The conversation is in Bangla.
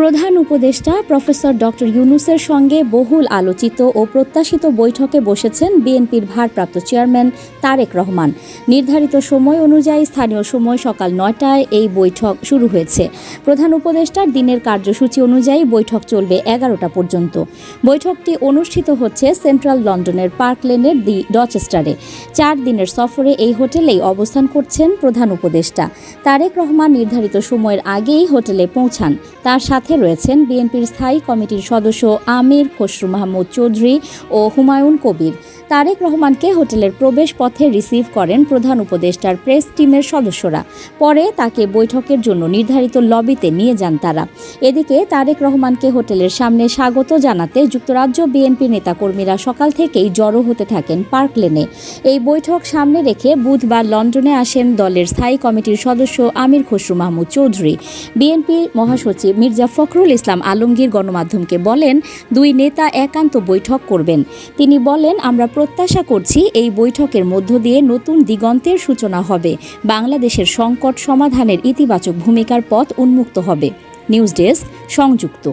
প্রধান উপদেষ্টা প্রফেসর ডক্টর ইউনুসের সঙ্গে বহুল আলোচিত ও প্রত্যাশিত বৈঠকে বসেছেন বিএনপির ভারপ্রাপ্ত চেয়ারম্যান তারেক রহমান। নির্ধারিত সময় অনুযায়ী স্থানীয় সময় সকাল নয়টায় এই বৈঠক শুরু হয়েছে। প্রধান উপদেষ্টার দিনের কার্যসূচি অনুযায়ী বৈঠক চলবে এগারোটা পর্যন্ত। বৈঠকটি অনুষ্ঠিত হচ্ছে সেন্ট্রাল লন্ডনের পার্ক লেনের দি ডচেস্টারে। চার দিনের সফরে এই হোটেলেই অবস্থান করছেন প্রধান উপদেষ্টা। তারেক রহমান নির্ধারিত সময়ের আগেই হোটেলে পৌঁছান। তার সাথে রয়েছেন বিএনপির স্থায়ী কমিটির সদস্য আমির খসরু মাহমুদ চৌধুরী ও হুমায়ুন কবির। তারেক রহমানকে হোটেলের প্রবেশ পথে রিসিভ করেন প্রধান উপদেষ্টার প্রেস টিমের সদস্যরা। পরে তাকে বৈঠকের জন্য নির্ধারিত লবিতে নিয়ে যান তারা। এদিকে তারেক রহমানকে হোটেলের সামনে স্বাগত জানাতে যুক্তরাজ্য বিএনপি নেতাকর্মীরা সকাল থেকেই জড়ো হতে থাকেন পার্ক লেনে। এই বৈঠক সামনে রেখে বুধবার লন্ডনে আসেন দলের স্থায়ী কমিটির সদস্য আমির খসরু মাহমুদ চৌধুরী। বিএনপি মহাসচিব মির্জা ফখরুল ইসলাম আলমগীর গণমাধ্যমকে বলেন, দুই নেতা একান্ত বৈঠক করবেন। তিনি বলেন, আমরা প্রত্যাশা করছি এই বৈঠকের মধ্য দিয়ে নতুন দিগন্তের সূচনা হবে। বাংলাদেশের সংকট সমাধানের ইতিবাচক ভূমিকার পথ উন্মুক্ত হবে। নিউজ ডেস্ক সংযুক্ত।